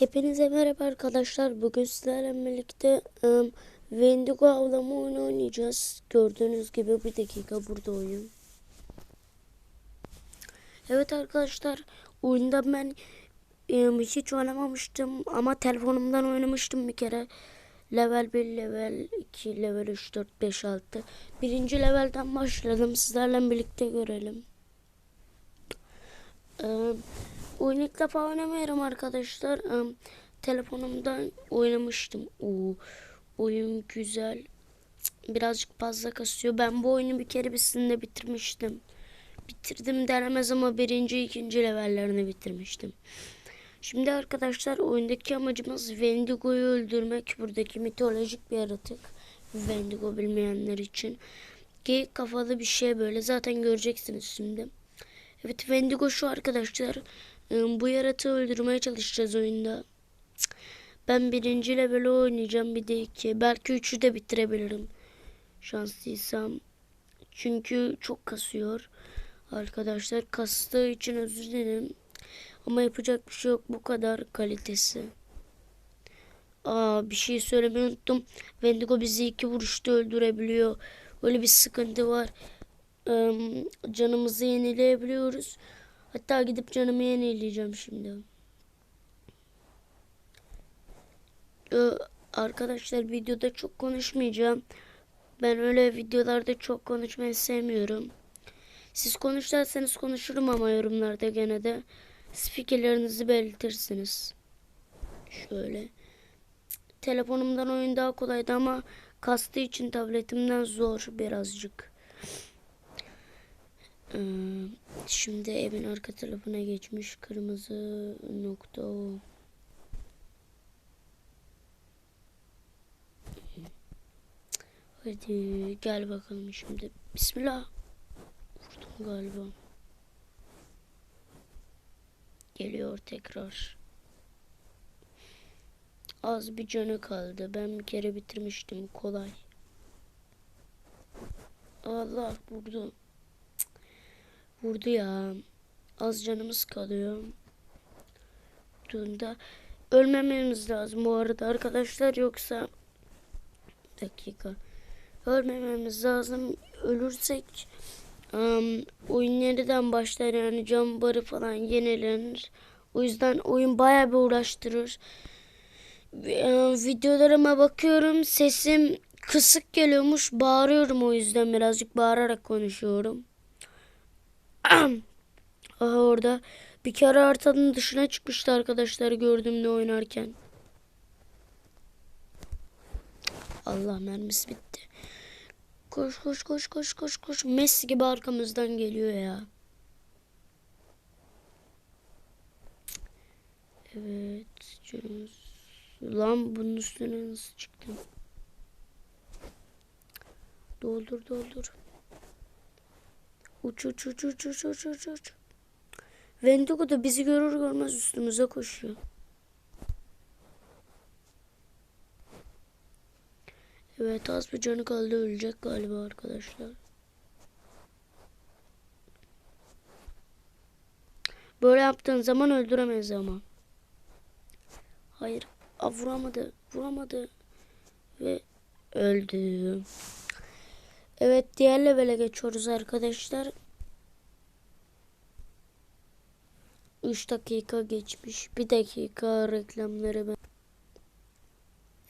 Hepinize merhaba arkadaşlar. Bugün sizlerle birlikte um, Wendigo avlama oyunu oynayacağız. Gördüğünüz gibi bir dakika burada oyun. Evet arkadaşlar oyunda ben um, hiç oynamamıştım ama telefonumdan oynamıştım bir kere. Level 1, level 2, level 3, 4, 5, 6. Birinci levelden başladım. Sizlerle birlikte görelim. Ee, oyunu ilk defa oynamıyorum arkadaşlar. Ee, telefonumdan oynamıştım. Oo, oyun güzel. Cık, Birazcık fazla kasıyor. Ben bu oyunu bir kere birisinde bitirmiştim. Bitirdim denemez ama birinci, ikinci levellerini bitirmiştim. Şimdi arkadaşlar oyundaki amacımız Wendigo'yu öldürmek. Buradaki mitolojik bir yaratık. Wendigo bilmeyenler için. Geyik kafalı bir şey böyle. Zaten göreceksiniz şimdi. Evet Wendigo şu arkadaşlar. Ee, Bu yaratığı öldürmeye çalışacağız oyunda. Ben birinci level oynayacağım bir de iki. Belki üçü de bitirebilirim. Şanslıysam. Çünkü çok kasıyor. Arkadaşlar kastığı için özür dilerim. Ama yapacak bir şey yok. Bu kadar kalitesi. Aa bir şey söylemeyi unuttum. Wendigo bizi iki vuruşta öldürebiliyor. Öyle bir sıkıntı var. Ee, canımızı yenileyebiliyoruz. Hatta gidip canımı yenileyeceğim şimdi. Ee, arkadaşlar videoda çok konuşmayacağım. Ben öyle videolarda çok konuşmayı sevmiyorum. Siz konuş derseniz konuşurum ama yorumlarda gene de siz fikirlerinizi belirtirsiniz. Şöyle. Telefonumdan oyun daha kolaydı ama kastığı için tabletimden zor birazcık. Ee, şimdi evin arka tarafına geçmiş kırmızı nokta o. Hadi gel bakalım şimdi. Bismillah. Vurdum galiba. Geliyor tekrar. Az bir canı kaldı. Ben bir kere bitirmiştim. Kolay. Allah vurdu. Vurdu ya. Az canımız kalıyor. Vurduğunda ölmememiz lazım bu arada arkadaşlar yoksa dakika. Ölmememiz lazım. Ölürsek um, oyun yeniden başlar yani cam barı falan yenilenir. O yüzden oyun bayağı bir uğraştırır. Videolarıma bakıyorum sesim kısık geliyormuş bağırıyorum o yüzden birazcık bağırarak konuşuyorum. Aha orada bir kere haritanın dışına çıkmıştı arkadaşlar gördüğümde oynarken. Allah mermisi bitti. Koş koş koş koş koş koş. Messi gibi arkamızdan geliyor ya. Evet. canımız. Lan bunun üstüne nasıl çıktım? Doldur doldur. Uç uç uç uç uç uç uç uç. Wendigo da bizi görür görmez üstümüze koşuyor. Evet az bir canı kaldı ölecek galiba arkadaşlar. Böyle yaptığın zaman öldüremeyiz ama. Hayır. Aa, vuramadı. Vuramadı. Ve öldü. Evet diğer levele geçiyoruz arkadaşlar. 3 dakika geçmiş. Bir dakika reklamları ben.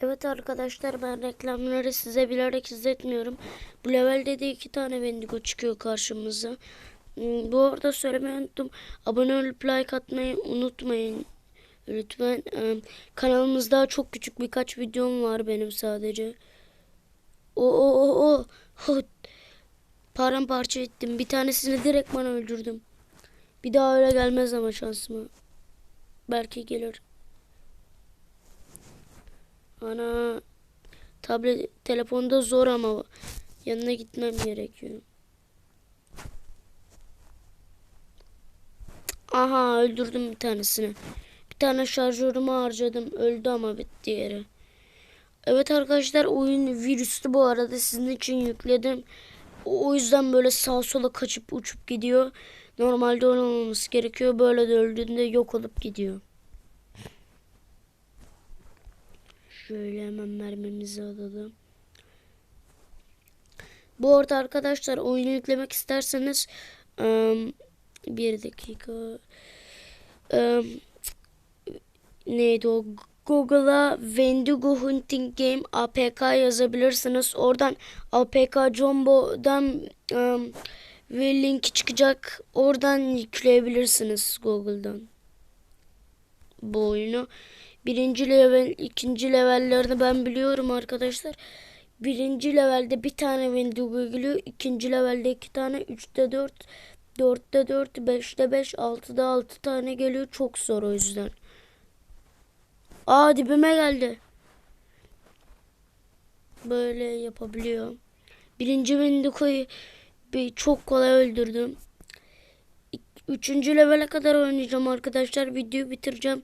Evet arkadaşlar ben reklamları size bilerek izletmiyorum. Bu levelde de iki tane Wendigo çıkıyor karşımıza. Hmm, Bu arada söylemeyi unuttum. Abone olup like atmayı unutmayın. Lütfen. Em, Kanalımızda çok küçük birkaç videom var benim sadece. O o o. Paramparça ettim. Bir tanesini direkt bana öldürdüm. Bir daha öyle gelmez ama şansıma. Belki gelir. Ana tablet telefonda zor ama yanına gitmem gerekiyor. Aha öldürdüm bir tanesini. Bir tane şarjörümü harcadım. Öldü ama bitti yeri. Evet arkadaşlar oyun virüslü bu arada sizin için yükledim. O yüzden böyle sağa sola kaçıp uçup gidiyor. Normalde olmaması gerekiyor. Böyle de öldüğünde yok olup gidiyor. Şöyle hemen mermimizi alalım. Bu arada arkadaşlar oyunu yüklemek isterseniz ım, bir dakika ım, neydi o Google'a Wendigo Hunting Game APK yazabilirsiniz. Oradan APK Jumbo'dan ım, ve linki çıkacak. Oradan yükleyebilirsiniz Google'dan bu oyunu. Birinci level, ikinci levellerini ben biliyorum arkadaşlar. Birinci levelde bir tane Wendigo geliyor. ikinci levelde iki tane. Üçte dört. Dörtte dört. Beşte beş. Altıda altı tane geliyor. Çok zor o yüzden. Aa dibime geldi. Böyle yapabiliyor. Birinci Wendigo'yu bir çok kolay öldürdüm. Üçüncü levele kadar oynayacağım arkadaşlar. Videoyu bitireceğim.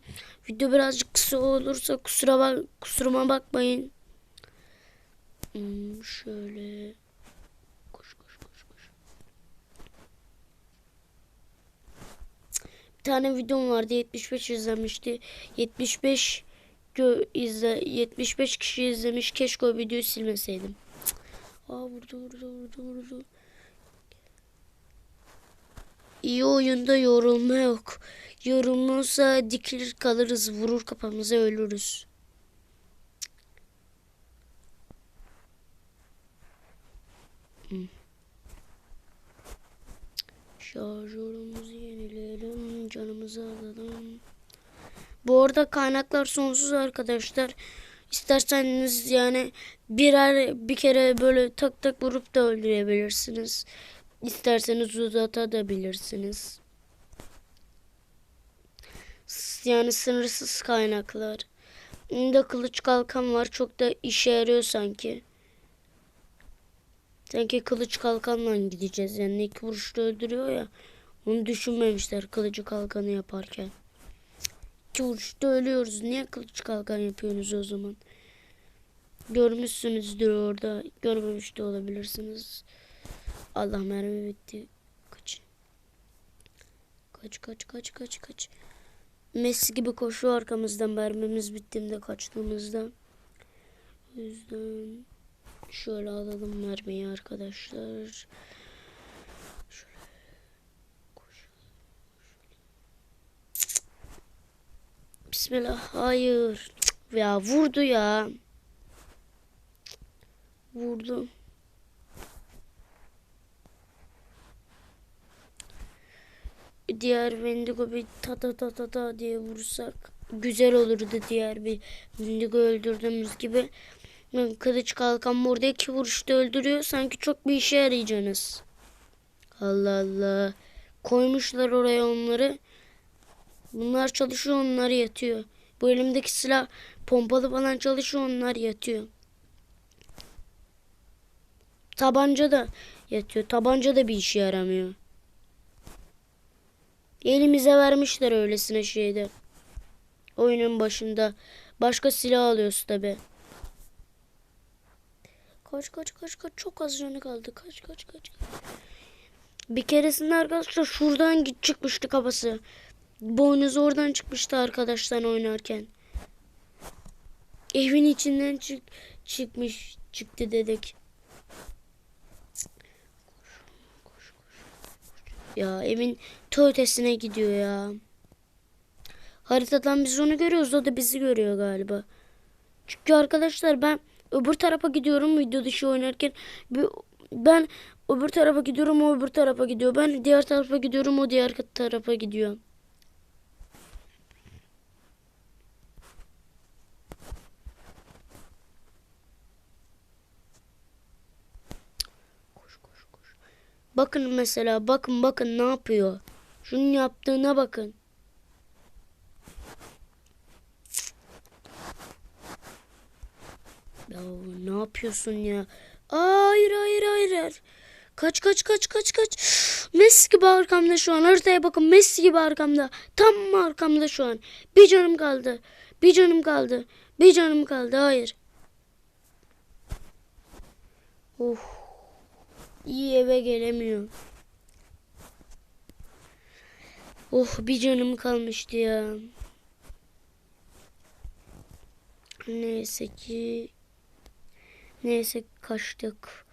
Video birazcık kısa olursa kusura bak kusuruma bakmayın. Hmm, şöyle koş koş koş koş. Bir tane videom vardı 75 izlenmişti. 75 gö izle 75 kişi izlemiş. Keşke o videoyu silmeseydim. Cık. Aa vurdu vurdu vurdu vurdu. İyi oyunda yorulma yok. Yorulmazsa dikilir kalırız, vurur kafamıza ölürüz. Hmm. Şarjörümüzü yenileyelim, canımızı alalım. Bu arada kaynaklar sonsuz arkadaşlar. İsterseniz yani birer bir kere böyle tak tak vurup da öldürebilirsiniz. İsterseniz uzatabilirsiniz. Yani sınırsız kaynaklar. Bunda kılıç kalkan var. Çok da işe yarıyor sanki. Sanki kılıç kalkanla gideceğiz. Yani iki vuruşta öldürüyor ya. Onu düşünmemişler kılıcı kalkanı yaparken. İki vuruşta ölüyoruz. Niye kılıç kalkan yapıyorsunuz o zaman? Görmüşsünüzdür orada. Görmemiş de olabilirsiniz. Allah mermi bitti. Kaç. Kaç kaç kaç kaç kaç. Messi gibi koşuyor arkamızdan mermimiz bittiğinde kaçtığımızda. O yüzden şöyle alalım mermiyi arkadaşlar. Şöyle koş. Bismillah. Hayır. Ya vurdu ya. Vurdu. diğer Wendigo bir ta ta ta ta ta diye vursak güzel olurdu diğer bir Wendigo öldürdüğümüz gibi. Kılıç kalkan burada iki vuruşta öldürüyor. Sanki çok bir işe yarayacaksınız. Allah Allah. Koymuşlar oraya onları. Bunlar çalışıyor onlar yatıyor. Bu elimdeki silah pompalı falan çalışıyor onlar yatıyor. Tabanca da yatıyor. Tabanca da bir işe yaramıyor. Elimize vermişler öylesine şeyde. Oyunun başında. Başka silah alıyoruz tabi. Kaç kaç kaç kaç çok az canı kaldı. Kaç kaç kaç. Bir keresinde arkadaşlar şuradan git çıkmıştı kafası. Boynuzu oradan çıkmıştı arkadaşlar oynarken. Evin içinden çık çıkmış çıktı dedik. Ya evin ötesine gidiyor ya. Haritadan biz onu görüyoruz. O da bizi görüyor galiba. Çünkü arkadaşlar ben öbür tarafa gidiyorum video dışı oynarken. Ben öbür tarafa gidiyorum o öbür tarafa gidiyor. Ben diğer tarafa gidiyorum o diğer tarafa gidiyor. Bakın mesela bakın bakın ne yapıyor. Şunun yaptığına bakın. Ya ne yapıyorsun ya? Hayır hayır hayır. hayır. Kaç kaç kaç kaç kaç. Messi gibi arkamda şu an. Haritaya bakın Messi gibi arkamda. Tam arkamda şu an. Bir canım kaldı. Bir canım kaldı. Bir canım kaldı. Hayır. Of iyi eve gelemiyor. Oh bir canım kalmıştı ya. Neyse ki neyse kaçtık.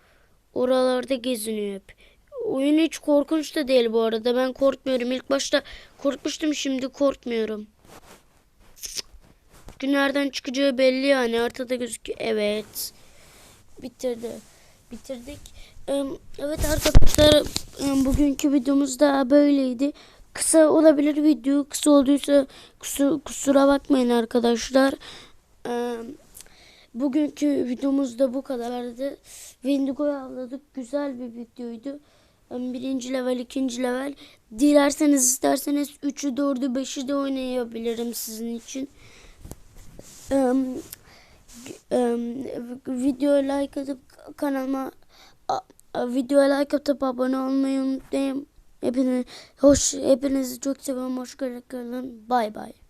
Oralarda geziniyor hep. Oyun hiç korkunç da değil bu arada. Ben korkmuyorum. İlk başta korkmuştum şimdi korkmuyorum. Çünkü nereden çıkacağı belli yani. Haritada gözüküyor. Evet. Bitirdi. Bitirdik. Evet arkadaşlar bugünkü videomuz da böyleydi. Kısa olabilir video. Kısa olduysa kusura, kusura bakmayın arkadaşlar. Bugünkü videomuz da bu kadardı. Wendigo'yu avladık. Güzel bir videoydu. Birinci level, ikinci level. Dilerseniz isterseniz 3'ü, 4'ü, 5'i de oynayabilirim sizin için. Videoya like atıp kanalıma videoya like atıp abone olmayı unutmayın. Hepiniz hoş hepinizi çok seviyorum. Hoş kalın. Bay bay.